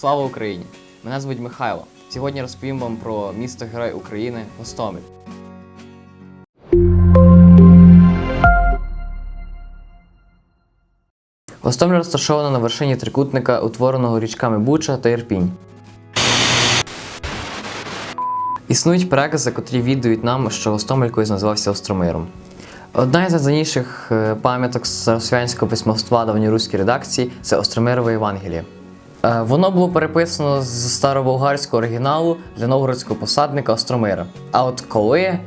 Слава Україні! Мене звуть Михайло. Сьогодні розповім вам про місто Герой України Гостомель. Гостомель розташовано на вершині трикутника, утвореного річками Буча та Ірпінь. Існують перекази, котрі віддають нам, що Гостомель колись називався Остромиром. Одна із найдавніших е, пам'яток старослов'янського письмовства давньоруської редакції це Остромирове Євангеліє. Е, Воно було переписано з староболгарського оригіналу для новгородського посадника Остромира. А от коли Е,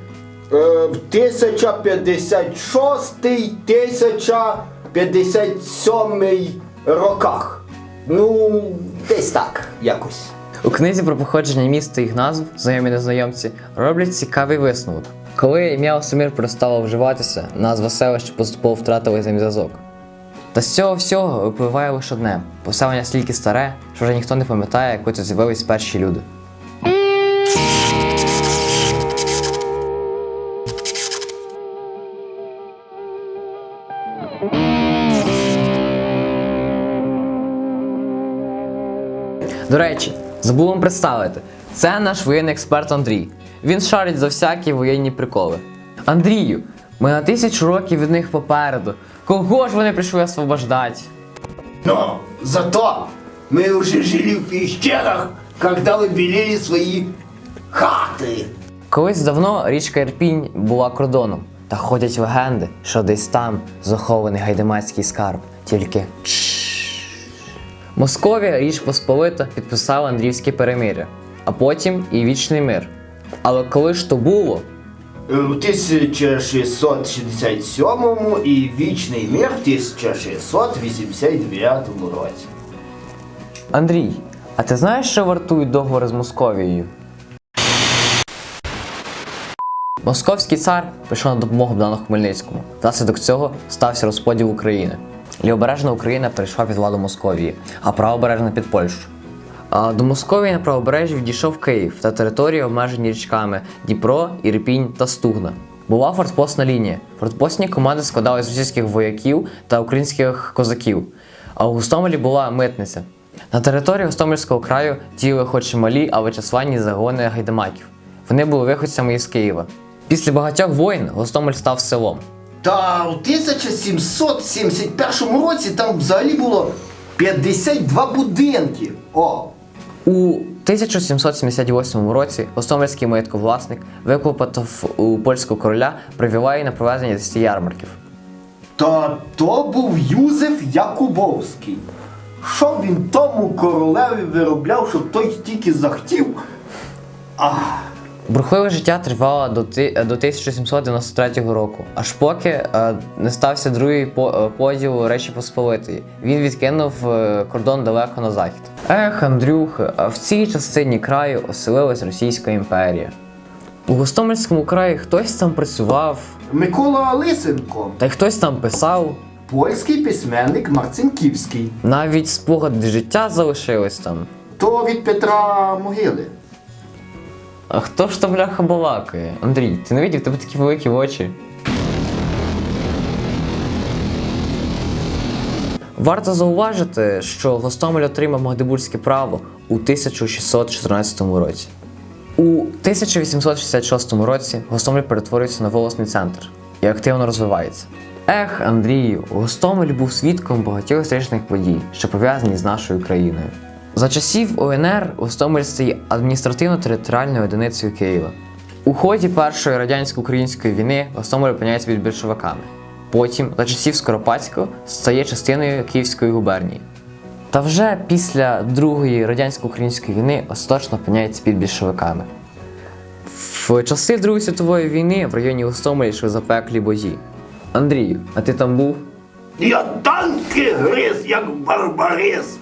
В 1056-1057 роках. Ну, десь так, якось. у книзі про походження міста і їх назв, знайомі незнайомці, роблять цікавий висновок. Коли ім'я Остромир перестало вживатися, назва селища поступово втратила зв'язок. Та з цього всього випливає лише одне поселення стільки старе, що вже ніхто не пам'ятає, коли тут з'явились перші люди. До речі, забув вам представити. Це наш воєнний експерт Андрій. Він шарить за всякі воєнні приколи. Андрію, ми на тисячу років від них попереду. Кого ж вони прийшли освобождати? Но зато мы уже жили в пещерах, когда вы белили свои хаты. Колись давно річка Ірпінь була кордоном, та ходять легенди, що десь там захований гайдамацький скарб. Тільки чш. Московія Річ Посполита підписала Андрівське перемиря, а потім і вічний мир. Але коли ж то було, Е, В 1667 і вічний мир в 1689 році. Андрій, а ти знаєш, що вартують договори з Московією? Московський цар прийшов на допомогу Богдану Хмельницькому. Внаслідок цього стався розподіл України. Лівобережна Україна перейшла під владу Московії, а правобережна під Польщу. До Московії на правобережжі відійшов Київ та території, обмежені річками Дніпро, Ірпінь та Стугна. Була фортпостна лінія. Фортпостні команди складались з російських вояків та українських козаків. А у Гостомелі була митниця. На території Гостомельського краю діяли хоч і малі, але численні загони гайдамаків. Вони були виходцями із Києва. Після багатьох воїн Гостомель став селом. Та в 1771 році там взагалі було 52 будинки. О! У 1778 році Гостомельський маєтковласник виклопотав у польського короля привілеї на проведення 10 ярмарків. Та то був Юзеф Якубовський. Що він тому королеві виробляв, щоб той тільки захотів? Ах, Бурхливе життя тривало до, 1793 року, аж поки е, не стався другий е, поділ Речі Посполитої. Він відкинув е, кордон далеко на захід. Ех, Андрюха, а в цій частині краю оселилась Російська імперія. У Гостомельському краї хтось там працював, Микола Лисенко, та й хтось там писав. польський письменник Марцинківський. Навіть спогади життя залишились там. То від Петра Могили. А хто ж то бляха балакає? Андрій, ти не видів, тебе такі великі очі. Варто зауважити, що Гостомель отримав Магдебурзьке право у 1614 році. У 1866 році Гостомель перетворюється на волосний центр і активно розвивається. Ех, Андрію, Гостомель був свідком багатьох історичних подій, що пов'язані з нашою країною. За часів УНР Гостомель стає адміністративно-територіальною одиницею Києва. У ході Першої радянсько-української війни Гостомель опиняється під більшовиками. Потім, за часів Скоропадського, стає частиною Київської губернії. Та вже після Другої радянсько-української війни остаточно опиняється під більшовиками. В часи Другої світової війни в районі Гостомеля йшли запеклі бої. Андрію, а ти там був? Я танки гриз, як барбарис.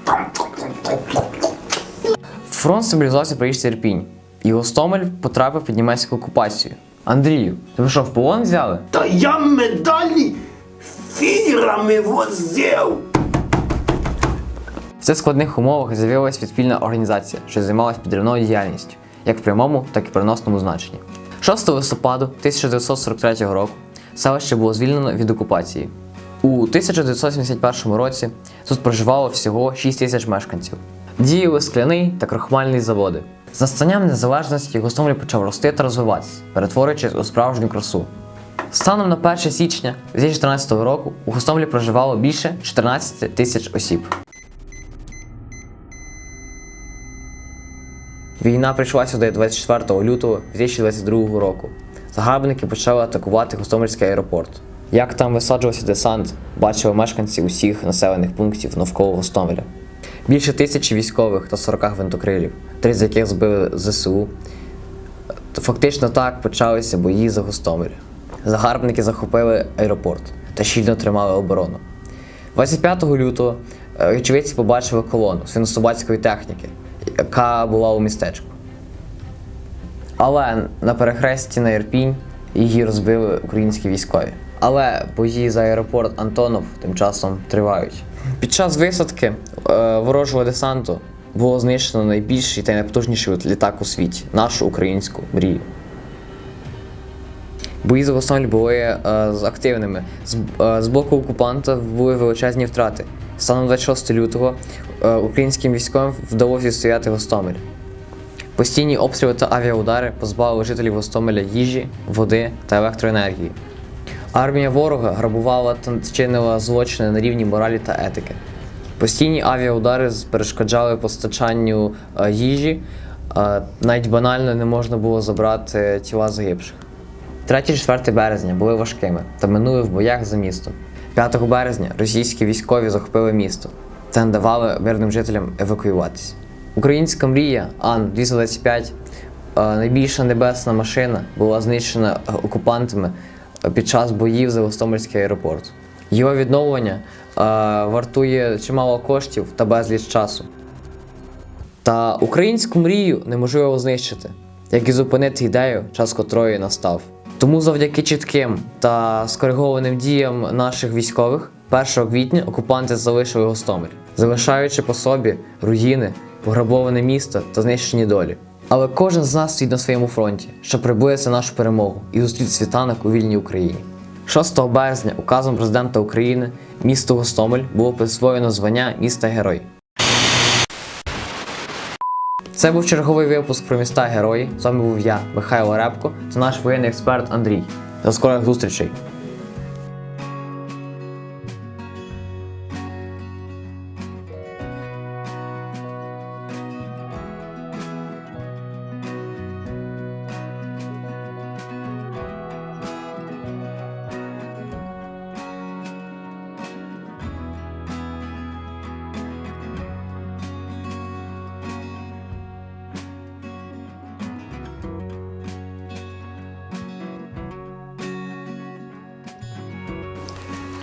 Фронт стабілізувався при річці Ірпінь, і Гостомель потрапив під німецьку окупацію. Андрію, тебе що, в полон взяли? Та я медалі фірами возив. В цих складних умовах з'явилася підпільна організація, що займалася підривною діяльністю, як в прямому, так і переносному значенні. 6 листопаду 1943 року селище було звільнено від окупації. У 1971 році тут проживало всього 6 тисяч мешканців. Діяли скляний та крохмальний заводи. З настанням незалежності Гостомель почав рости та розвиватися, перетворюючись у справжню красу. Станом на 1 січня 2014 року у Гостомелі проживало більше 14 тисяч осіб. Війна прийшла сюди 24 лютого 2022 року. Загарбники почали атакувати Гостомельський аеропорт. Як там висаджувався десант, бачили мешканці усіх населених пунктів навколо Гостомеля. Більше тисячі військових та 40 гвинтокрилів, три з яких збили ЗСУ. Фактично так почалися бої за Гостомель. Загарбники захопили аеропорт та щільно тримали оборону. 25 лютого е, очевидці побачили колону свинособацької техніки, яка була у містечку. Але на перехресті на Ірпінь її розбили українські військові. Але бої за аеропорт Антонов тим часом тривають. Під час висадки е, ворожого десанту було знищено найбільший та найпотужніший літак у світі нашу українську мрію. Бої за Гостомель були е, активними. З, е, з боку окупанта були величезні втрати. Станом 26 лютого е, українським військовим вдалося відстояти Гостомель. Постійні обстріли та авіаудари позбавили жителів Гостомеля їжі, води та електроенергії. Армія ворога грабувала та чинила злочини на рівні моралі та етики. Постійні авіаудари перешкоджали постачанню е, їжі, е, навіть банально не можна було забрати тіла загибших. 3-4 березня були важкими та минули в боях за містом. 5 березня російські військові захопили місто та не давали мирним жителям евакуюватися. Українська мрія Ан-225, е, найбільша небесна машина, була знищена окупантами під час боїв за Гостомельський аеропорт. Його відновлення е, вартує чимало коштів та безліч часу. Та українську мрію неможливо знищити, як і зупинити ідею, час котрої настав. Тому завдяки чітким та скоригованим діям наших військових 1 квітня окупанти залишили Гостомель, залишаючи по собі руїни, пограбоване місто та знищені долі. Але кожен з нас стоїть на своєму фронті, щоб приблизити нашу перемогу і зустріти світанок у вільній Україні. 6 березня указом президента України місту Гостомель було присвоєно звання міста Герой. Це був черговий випуск про міста герої. З вами був я, Михайло Репко, та наш воєнний експерт Андрій. До скорих зустрічей!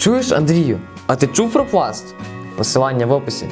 Чуєш, Андрію, а ти чув про пласт? Посилання в описі.